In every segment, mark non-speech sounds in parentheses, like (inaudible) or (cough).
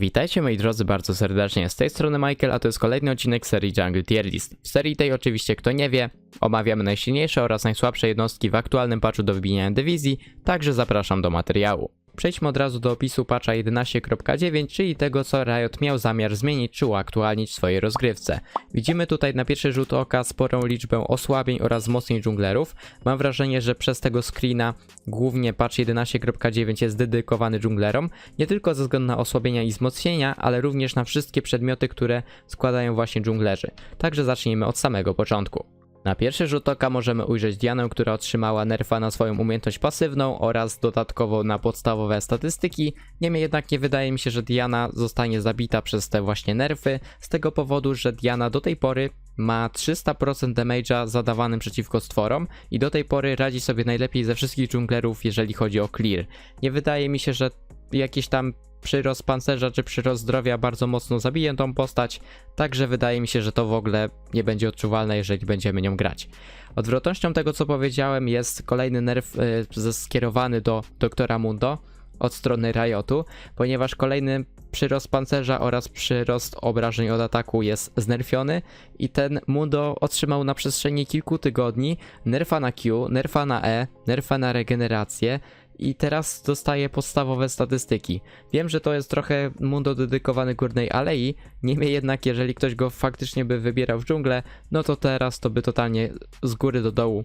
Witajcie moi drodzy bardzo serdecznie, z tej strony Michael, a to jest kolejny odcinek serii Jungle Tier List. W serii tej oczywiście, kto nie wie, omawiamy najsilniejsze oraz najsłabsze jednostki w aktualnym patchu do wybijania dywizji, także zapraszam do materiału. Przejdźmy od razu do opisu patcha 11.9, czyli tego co Riot miał zamiar zmienić czy uaktualnić w swojej rozgrywce. Widzimy tutaj na pierwszy rzut oka sporą liczbę osłabień oraz wzmocnień dżunglerów. Mam wrażenie, że przez tego screena głównie patch 11.9 jest dedykowany dżunglerom, nie tylko ze względu na osłabienia i wzmocnienia, ale również na wszystkie przedmioty, które składają właśnie dżunglerzy. Także zacznijmy od samego początku. Na pierwszy rzut oka możemy ujrzeć Dianę, która otrzymała nerfa na swoją umiejętność pasywną oraz dodatkowo na podstawowe statystyki. Niemniej jednak nie wydaje mi się, że Diana zostanie zabita przez te właśnie nerfy, z tego powodu, że Diana do tej pory ma 300% damage'a zadawanym przeciwko stworom i do tej pory radzi sobie najlepiej ze wszystkich dżunglerów, jeżeli chodzi o clear. Nie wydaje mi się, że jakieś tam przyrost pancerza czy przyrost zdrowia bardzo mocno zabije tą postać, także wydaje mi się, że to w ogóle nie będzie odczuwalne, jeżeli będziemy nią grać. Odwrotnością tego, co powiedziałem, jest kolejny nerf y, skierowany do doktora Mundo od strony Riotu, ponieważ kolejny przyrost pancerza oraz przyrost obrażeń od ataku jest znerfiony i ten Mundo otrzymał na przestrzeni kilku tygodni nerfa na Q, nerfa na E, nerfa na regenerację, i teraz dostaje podstawowe statystyki. Wiem, że to jest trochę mundo dedykowany górnej alei, niemniej jednak jeżeli ktoś go faktycznie by wybierał w dżunglę, no to teraz to by totalnie z góry do dołu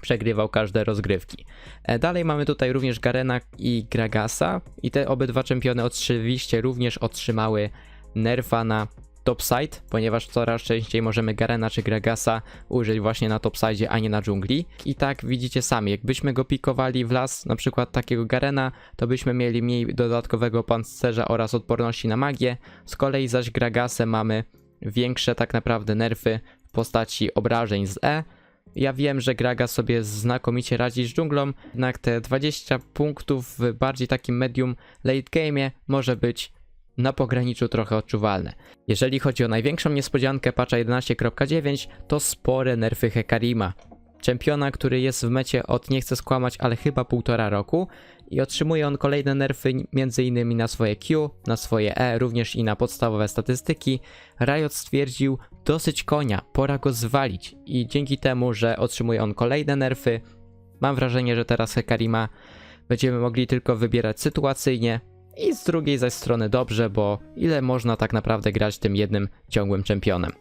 przegrywał każde rozgrywki. E, Dalej mamy tutaj również Garena i Gragasa i te obydwa czempiony oczywiście również otrzymały nerfa na topside, ponieważ coraz częściej możemy Garena czy Gragasa użyć właśnie na topside, a nie na dżungli. I tak widzicie sami, jakbyśmy go pikowali w las, na przykład takiego Garena, to byśmy mieli mniej dodatkowego pancerza oraz odporności na magię. Z kolei zaś Gragasem mamy większe tak naprawdę nerfy w postaci obrażeń z E. Ja wiem, że Gragas sobie znakomicie radzi z dżunglą, jednak te 20 punktów w bardziej takim medium late game'ie może być na pograniczu trochę odczuwalne. Jeżeli chodzi o największą niespodziankę patcha 11.9, to spore nerfy Hekarima. Czempiona, który jest w mecie od nie chcę skłamać, ale chyba półtora roku i otrzymuje on kolejne nerfy m.in. na swoje Q, na swoje E, również i na podstawowe statystyki. Riot stwierdził dosyć konia, pora go zwalić i dzięki temu, że otrzymuje on kolejne nerfy, mam wrażenie, że teraz Hekarima będziemy mogli tylko wybierać sytuacyjnie, i z drugiej zaś strony dobrze, bo ile można tak naprawdę grać tym jednym ciągłym czempionem.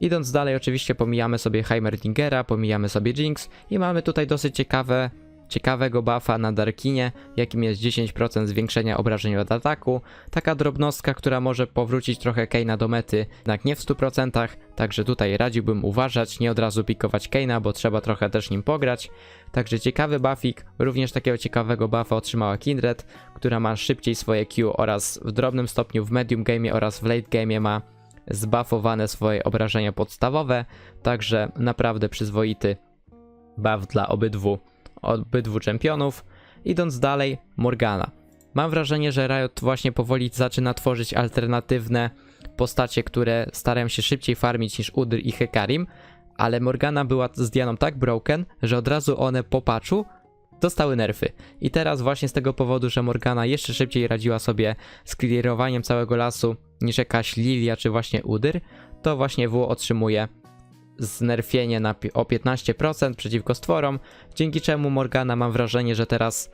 Idąc dalej, oczywiście pomijamy sobie Heimerdingera, pomijamy sobie Jinx i mamy tutaj dosyć ciekawe, ciekawego buffa na Darkinie, jakim jest 10% zwiększenia obrażeń od ataku. Taka drobnostka, która może powrócić trochę Kane'a do mety, jednak nie w 100%, także tutaj radziłbym uważać, nie od razu pikować Kane'a, bo trzeba trochę też nim pograć. Także ciekawy buffik, również takiego ciekawego buffa otrzymała Kindred, która ma szybciej swoje Q oraz w drobnym stopniu w medium game oraz w late game ma zbuffowane swoje obrażenia podstawowe, także naprawdę przyzwoity buff dla obydwu, obydwu czempionów. Idąc dalej, Morgana. Mam wrażenie, że Riot właśnie powoli zaczyna tworzyć alternatywne postacie, które starają się szybciej farmić niż Udr i Hekarim, ale Morgana była z Dianą tak broken, że od razu one po patchu dostały nerfy. I teraz właśnie z tego powodu, że Morgana jeszcze szybciej radziła sobie z clearowaniem całego lasu niż jakaś Lilia czy właśnie Udyr, to właśnie W otrzymuje znerfienie na, o 15% przeciwko stworom, dzięki czemu Morgana mam wrażenie, że teraz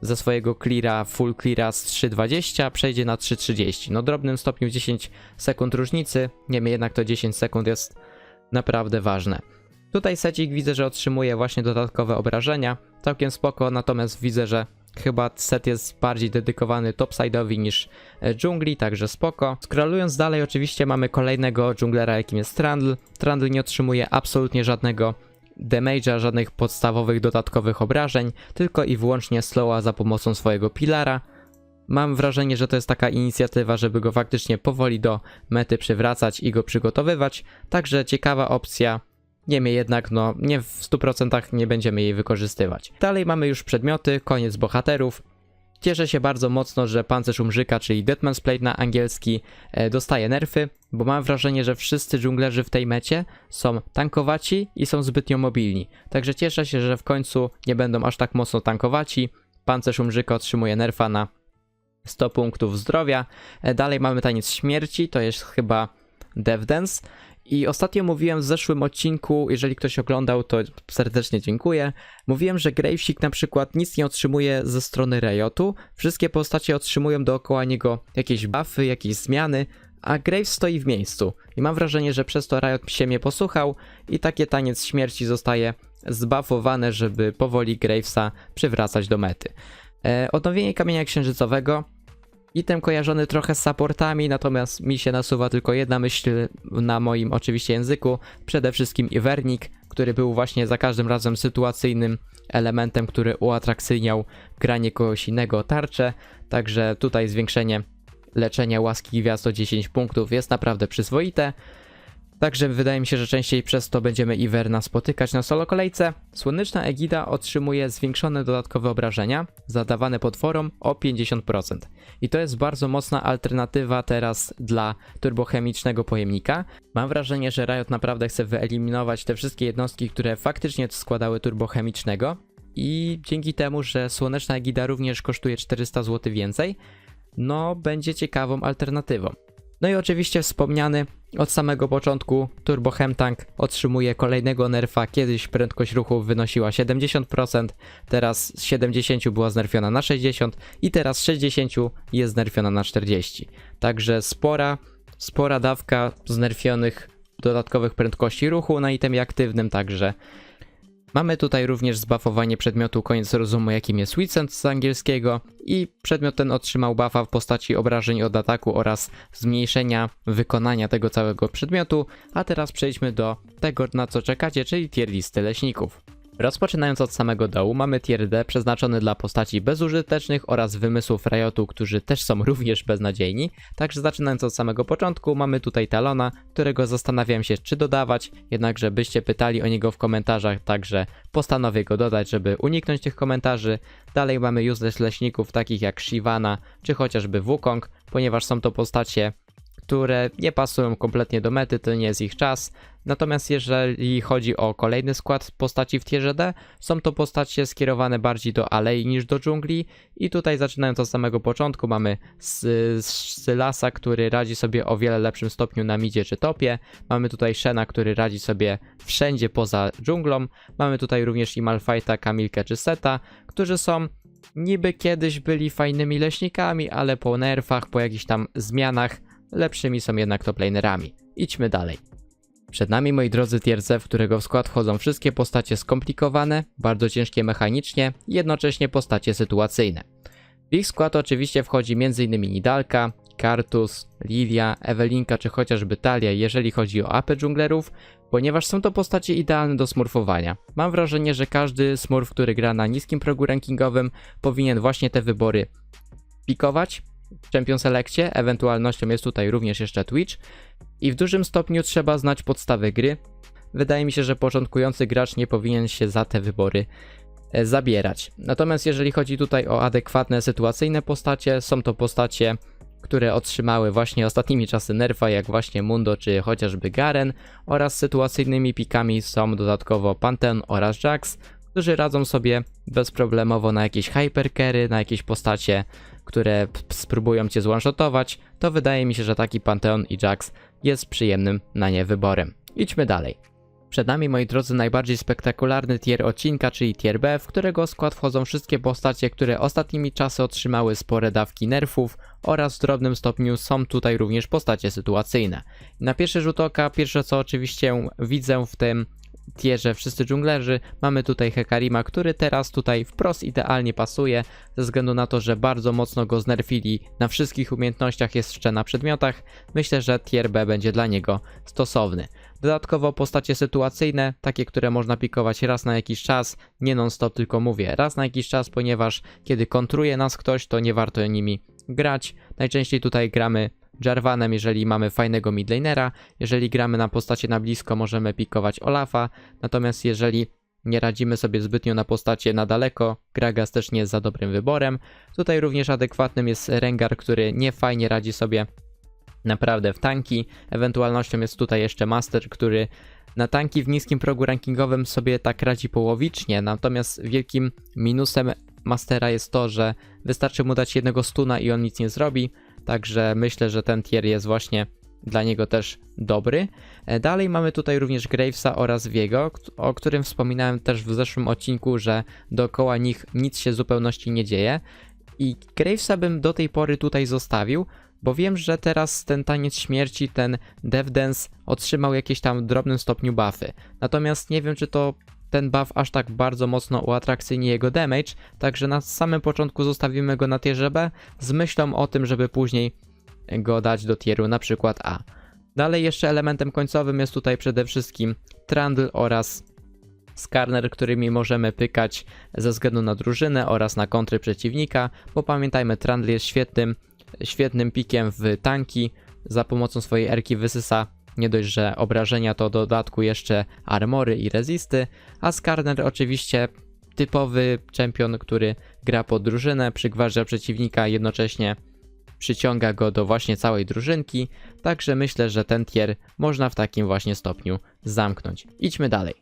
ze swojego cleara, full cleara z 3.20 przejdzie na 3.30. No drobnym stopniu 10 sekund różnicy, niemniej jednak to 10 sekund jest naprawdę ważne. Tutaj secik widzę, że otrzymuje właśnie dodatkowe obrażenia, całkiem spoko, natomiast widzę, że chyba set jest bardziej dedykowany topside'owi niż e, dżungli, także spoko. Scrollując dalej oczywiście mamy kolejnego dżunglera, jakim jest Trundle. Trundle nie otrzymuje absolutnie żadnego damage'a, żadnych podstawowych dodatkowych obrażeń, tylko i wyłącznie slowa za pomocą swojego pilara. Mam wrażenie, że to jest taka inicjatywa, żeby go faktycznie powoli do mety przywracać i go przygotowywać, także ciekawa opcja. Niemniej jednak, no, nie w 100% nie będziemy jej wykorzystywać. Dalej mamy już przedmioty, koniec bohaterów. Cieszę się bardzo mocno, że pancerz umrzyka, czyli Deadman's Plate na angielski, e, dostaje nerfy, bo mam wrażenie, że wszyscy dżunglerzy w tej mecie są tankowaci i są zbytnio mobilni. Także cieszę się, że w końcu nie będą aż tak mocno tankowaci. Pancerz umrzyka otrzymuje nerfa na 100 punktów zdrowia. E, Dalej mamy taniec śmierci, to jest chyba Death Dance. I ostatnio mówiłem w zeszłym odcinku, jeżeli ktoś oglądał, to serdecznie dziękuję. Mówiłem, że Gravesik na przykład nic nie otrzymuje ze strony Riotu. Wszystkie postacie otrzymują dookoła niego jakieś buffy, jakieś zmiany, a Graves stoi w miejscu. I mam wrażenie, że przez to Riot się mnie posłuchał i takie taniec śmierci zostaje zbuffowane, żeby powoli Gravesa przywracać do mety. E, odnowienie kamienia księżycowego. Item kojarzony trochę z supportami, natomiast mi się nasuwa tylko jedna myśl na moim oczywiście języku. Przede wszystkim Iwernik, który był właśnie za każdym razem sytuacyjnym elementem, który uatrakcyjniał granie kogoś innego tarczę. Także tutaj zwiększenie leczenia łaski gwiazd o 10 punktów jest naprawdę przyzwoite. Także wydaje mi się, że częściej przez to będziemy Iverna spotykać na solo kolejce. Słoneczna Egida otrzymuje zwiększone dodatkowe obrażenia, zadawane potworom o 50%. I to jest bardzo mocna alternatywa teraz dla turbochemicznego pojemnika. Mam wrażenie, że Riot naprawdę chce wyeliminować te wszystkie jednostki, które faktycznie składały turbochemicznego. I dzięki temu, że Słoneczna Egida również kosztuje 400 zł więcej, no będzie ciekawą alternatywą. No i oczywiście wspomniany od samego początku Turbo Hemtank otrzymuje kolejnego nerfa. Kiedyś prędkość ruchu wynosiła 70%, teraz z 70 była znerfiona na 60 i teraz z 60 jest znerfiona na 40. Także spora, spora dawka znerfionych dodatkowych prędkości ruchu na itemie aktywnym, także Mamy tutaj również zbuffowanie przedmiotu koniec rozumu, jakim jest Witsend z angielskiego i przedmiot ten otrzymał buffa w postaci obrażeń od ataku oraz zmniejszenia wykonania tego całego przedmiotu, a teraz przejdźmy do tego, na co czekacie, czyli tier listy leśników. Rozpoczynając od samego dołu, mamy tier D przeznaczony dla postaci bezużytecznych oraz wymysłów Riotu, którzy też są (laughs) również beznadziejni. Także zaczynając od samego początku, mamy tutaj Talona, którego zastanawiam się czy dodawać, jednakże byście pytali o niego w komentarzach, także postanowię go dodać, żeby uniknąć tych komentarzy. Dalej mamy useless leśników takich jak Shivana, czy chociażby Wukong, ponieważ są to postacie które nie pasują kompletnie do mety, to nie jest ich czas. Natomiast jeżeli chodzi o kolejny skład postaci w tierze D, są to postacie skierowane bardziej do alei niż do dżungli i tutaj zaczynając od samego początku mamy Sylasa, który radzi sobie o wiele lepszym stopniu na midzie czy topie, mamy tutaj Shena, który radzi sobie wszędzie poza dżunglą, mamy tutaj również i Malfighta, Kamilkę czy Seta, którzy są niby kiedyś byli fajnymi leśnikami, ale po nerfach, po jakichś tam zmianach lepszymi są jednak toplanerami. Idźmy dalej. Przed nami, moi drodzy, tier C, w którego w skład wchodzą wszystkie postacie skomplikowane, bardzo ciężkie mechanicznie i jednocześnie postacie sytuacyjne. W ich skład oczywiście wchodzi m.in. Nidalka, Kartus, Lilia, Ewelinka czy chociażby Talia, jeżeli chodzi o apy dżunglerów, ponieważ są to postacie idealne do smurfowania. Mam wrażenie, że każdy smurf, który gra na niskim progu rankingowym, powinien właśnie te wybory pikować, w Champion Selectie, ewentualnością jest tutaj również jeszcze Twitch i w dużym stopniu trzeba znać podstawy gry. Wydaje mi się, że początkujący gracz nie powinien się za te wybory e, zabierać. Natomiast jeżeli chodzi tutaj o adekwatne sytuacyjne postacie, są to postacie, które otrzymały właśnie ostatnimi czasy nerfa, jak właśnie Mundo czy chociażby Garen, oraz sytuacyjnymi pikami są dodatkowo Pantheon oraz Jax, którzy radzą sobie bezproblemowo na jakieś hyperkery, na jakieś postacie które spróbują cię zwanshotować, to wydaje mi się, że taki Pantheon i Jax jest przyjemnym na nie wyborem. Idźmy dalej. Przed nami, moi drodzy, najbardziej spektakularny tier odcinka, czyli tier B, w którego skład wchodzą wszystkie postacie, które ostatnimi czasy otrzymały spore dawki nerfów oraz w drobnym stopniu są tutaj również postacie sytuacyjne. Na pierwszy rzut oka, pierwsze co oczywiście widzę w tym tierze wszyscy dżunglerzy. Mamy tutaj Hekarima, który teraz tutaj wprost idealnie pasuje, ze względu na to, że bardzo mocno go znerfili na wszystkich umiejętnościach, jest jeszcze na przedmiotach. Myślę, że tier B będzie dla niego stosowny. Dodatkowo postacie sytuacyjne, takie, które można pikować raz na jakiś czas, nie non-stop, tylko mówię raz na jakiś czas, ponieważ kiedy kontruje nas ktoś, to nie warto nimi grać. Najczęściej tutaj gramy Jarvanem, jeżeli mamy fajnego midlanera. Jeżeli gramy na postacie na blisko, możemy pikować Olafa. Natomiast jeżeli nie radzimy sobie zbytnio na postacie na daleko, Gragas też nie jest za dobrym wyborem. Tutaj również adekwatnym jest Rengar, który nie fajnie radzi sobie naprawdę w tanki. Ewentualnością jest tutaj jeszcze Master, który na tanki w niskim progu rankingowym sobie tak radzi połowicznie, natomiast wielkim minusem Mastera jest to, że wystarczy mu dać jednego stuna i on nic nie zrobi, także myślę, że ten tier jest właśnie dla niego też dobry. E, Dalej mamy tutaj również Gravesa oraz Viego, o którym wspominałem też w zeszłym odcinku, że dookoła nich nic się w zupełności nie dzieje. I Gravesa bym do tej pory tutaj zostawił, bo wiem, że teraz ten taniec śmierci, ten Death Dance otrzymał jakieś tam drobnym stopniu buffy. Natomiast nie wiem, czy to ten buff aż tak bardzo mocno uatrakcyjni jego damage, także na samym początku zostawimy go na tierze B z myślą o tym, żeby później go dać do tieru na przykład A. Dalej jeszcze elementem końcowym jest tutaj przede wszystkim Trundle oraz Skarner, którymi możemy pykać ze względu na drużynę oraz na kontry przeciwnika, bo pamiętajmy, Trundle jest świetnym, świetnym pikiem w tanki, za pomocą swojej erki wysysa nie dość, że obrażenia, to dodatku jeszcze armory i rezisty, a Skarner oczywiście typowy czempion, który gra pod drużynę, przygwarza przeciwnika, jednocześnie przyciąga go do właśnie całej drużynki, także myślę, że ten tier można w takim właśnie stopniu zamknąć. Idźmy dalej.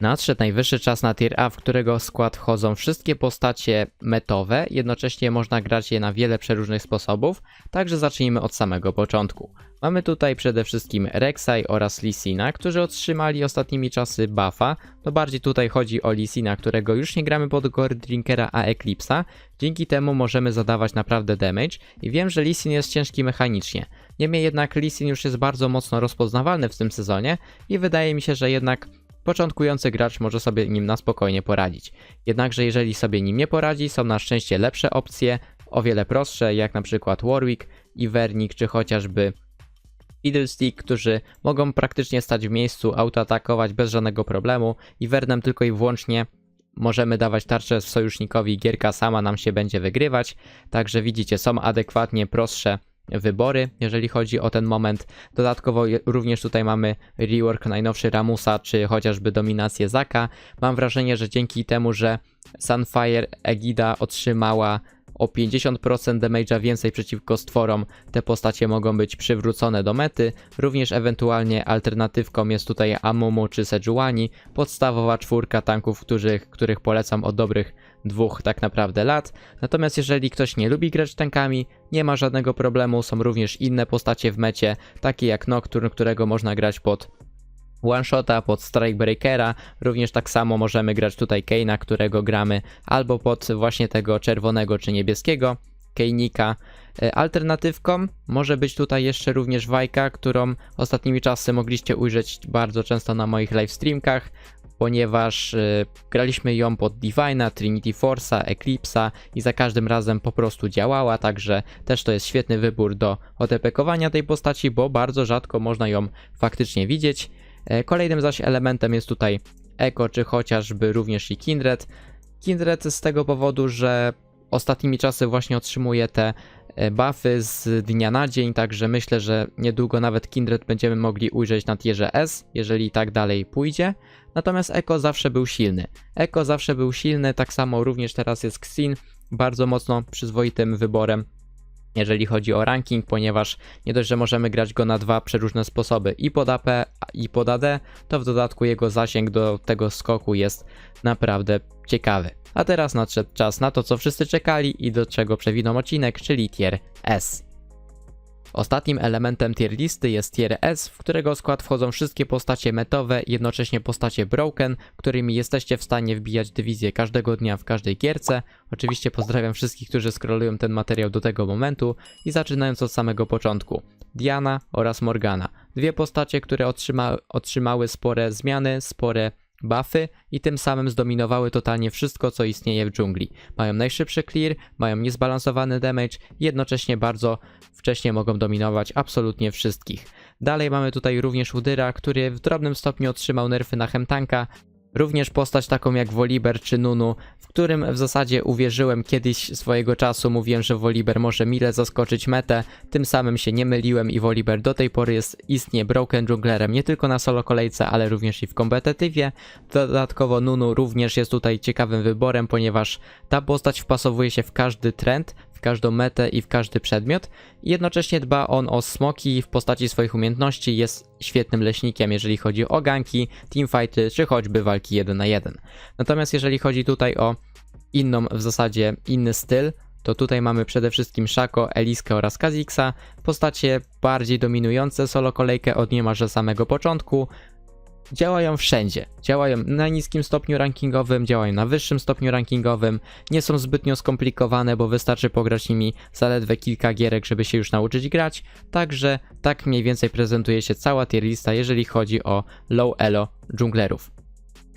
Nadszedł najwyższy czas na tier A, w którego skład wchodzą wszystkie postacie metowe, jednocześnie można grać je na wiele przeróżnych sposobów, także zacznijmy od samego początku. Mamy tutaj przede wszystkim Rek'Sai oraz Lisina, którzy otrzymali ostatnimi czasy buffa, to bardziej tutaj chodzi o Lisina, którego już nie gramy pod Gold Drinkera a Eclipse'a, dzięki temu możemy zadawać naprawdę damage i wiem, że Lisin jest ciężki mechanicznie. Niemniej jednak Lisin już jest bardzo mocno rozpoznawalny w tym sezonie i wydaje mi się, że jednak początkujący gracz może sobie nim na spokojnie poradzić. Jednakże jeżeli sobie nim nie poradzi, są na szczęście lepsze opcje, o wiele prostsze, jak na przykład Warwick, Ivernik czy chociażby Fiddlestick, którzy mogą praktycznie stać w miejscu, autoatakować bez żadnego problemu. Ivernem tylko i wyłącznie możemy dawać tarczę sojusznikowi, gierka sama nam się będzie wygrywać. Także widzicie, są adekwatnie prostsze wybory, jeżeli chodzi o ten moment. Dodatkowo również tutaj mamy rework najnowszy Ramusa, czy chociażby dominację Zaka. Mam wrażenie, że dzięki temu, że Sunfire Egida otrzymała o 50% damage'a więcej przeciwko stworom, te postacie mogą być przywrócone do mety. Również ewentualnie alternatywką jest tutaj Amumu czy Sejuani, podstawowa czwórka tanków, których, których polecam od dobrych dwóch tak naprawdę lat. Natomiast jeżeli ktoś nie lubi grać tankami, nie ma żadnego problemu, są również inne postacie w mecie, takie jak Nocturne, którego można grać pod one-shota, pod Strikebreakera, również tak samo możemy grać tutaj Kane'a, którego gramy albo pod właśnie tego czerwonego czy niebieskiego Kejnika. E, Alternatywką może być tutaj jeszcze również Wajka, którą ostatnimi czasy mogliście ujrzeć bardzo często na moich livestreamkach, ponieważ e, graliśmy ją pod Divina, Trinity Force'a, Eclipse'a i za każdym razem po prostu działała, także też to jest świetny wybór do otepekowania tej postaci, bo bardzo rzadko można ją faktycznie widzieć. E, Kolejnym zaś elementem jest tutaj Echo, czy chociażby również i Kindred. Kindred z tego powodu, że ostatnimi czasy właśnie otrzymuje te buffy z dnia na dzień, także myślę, że niedługo nawet Kindred będziemy mogli ujrzeć na tierze S, jeżeli tak dalej pójdzie. Natomiast Echo zawsze był silny. Echo zawsze był silny, tak samo również teraz jest Xin, bardzo mocno przyzwoitym wyborem jeżeli chodzi o ranking, ponieważ nie dość, że możemy grać go na dwa przeróżne sposoby i pod AP i pod AD, to w dodatku jego zasięg do tego skoku jest naprawdę ciekawy. A teraz nadszedł czas na to, co wszyscy czekali i do czego przewiną odcinek, czyli tier S. Ostatnim elementem tier listy jest tier S, w którego skład wchodzą wszystkie postacie metowe, jednocześnie postacie broken, którymi jesteście w stanie wbijać dywizję każdego dnia w każdej gierce. Oczywiście pozdrawiam wszystkich, którzy scrollują ten materiał do tego momentu i zaczynając od samego początku. Diana oraz Morgana. Dwie postacie, które otrzyma, otrzymały spore zmiany, spore buffy i tym samym zdominowały totalnie wszystko, co istnieje w dżungli. Mają najszybszy clear, mają niezbalansowany damage jednocześnie bardzo wcześnie mogą dominować absolutnie wszystkich. Dalej mamy tutaj również Udyra, który w drobnym stopniu otrzymał nerfy na Hemtanka, Również postać taką jak Volibear czy Nunu, w którym w zasadzie uwierzyłem kiedyś swojego czasu, mówiłem, że Volibear może mile zaskoczyć metę, tym samym się nie myliłem i Volibear do tej pory jest istnie broken junglerem nie tylko na solo kolejce, ale również i w kompetytywie. Dodatkowo Nunu również jest tutaj ciekawym wyborem, ponieważ ta postać wpasowuje się w każdy trend, w każdą metę i w każdy przedmiot. Jednocześnie dba on o smoki w postaci swoich umiejętności, jest świetnym leśnikiem, jeżeli chodzi o ganki, teamfighty czy choćby walki 1 na 1. Natomiast jeżeli chodzi tutaj o inną, w zasadzie inny styl, to tutaj mamy przede wszystkim Shako, Eliskę oraz Kazixa, postacie bardziej dominujące solo kolejkę od niemalże samego początku. Działają wszędzie. Działają na niskim stopniu rankingowym, działają na wyższym stopniu rankingowym. Nie są zbytnio skomplikowane, bo wystarczy pograć nimi zaledwie kilka gierek, żeby się już nauczyć grać. Także tak mniej więcej prezentuje się cała tier lista, jeżeli chodzi o low elo dżunglerów.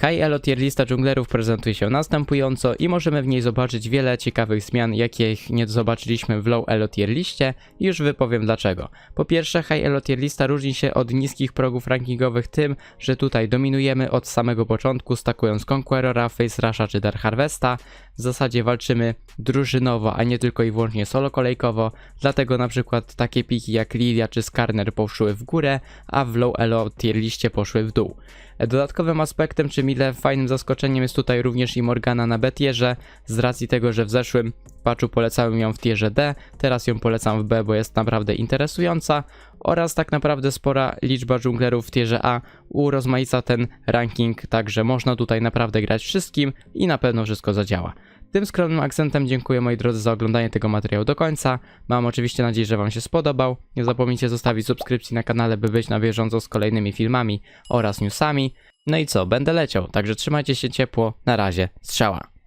High Elo tier lista dżunglerów prezentuje się następująco i możemy w niej zobaczyć wiele ciekawych zmian, jakich nie zobaczyliśmy w Low Elo tier liście i już wypowiem dlaczego. Po pierwsze, High Elo tier lista różni się od niskich progów rankingowych tym, że tutaj dominujemy od samego początku, stakując Conquerora, Face Rusha czy Dark Harvesta. W zasadzie walczymy drużynowo, a nie tylko i wyłącznie solo kolejkowo, dlatego na przykład takie piki jak Lilia czy Skarner poszły w górę, a w Low Elo tier liście poszły w dół. Dodatkowym aspektem, czy mile fajnym zaskoczeniem jest tutaj również i Morgana na betierze, z racji tego, że w zeszłym patchu polecałem ją w tierze D, teraz ją polecam w B, bo jest naprawdę interesująca oraz tak naprawdę spora liczba dżunglerów w tierze A urozmaica ten ranking, także można tutaj naprawdę grać wszystkim i na pewno wszystko zadziała. Tym skromnym akcentem dziękuję moi drodzy za oglądanie tego materiału do końca. Mam oczywiście nadzieję, że Wam się spodobał. Nie zapomnijcie zostawić subskrypcji na kanale, by być na bieżąco z kolejnymi filmami oraz newsami. No i co, będę leciał, także trzymajcie się ciepło. Na razie, strzała.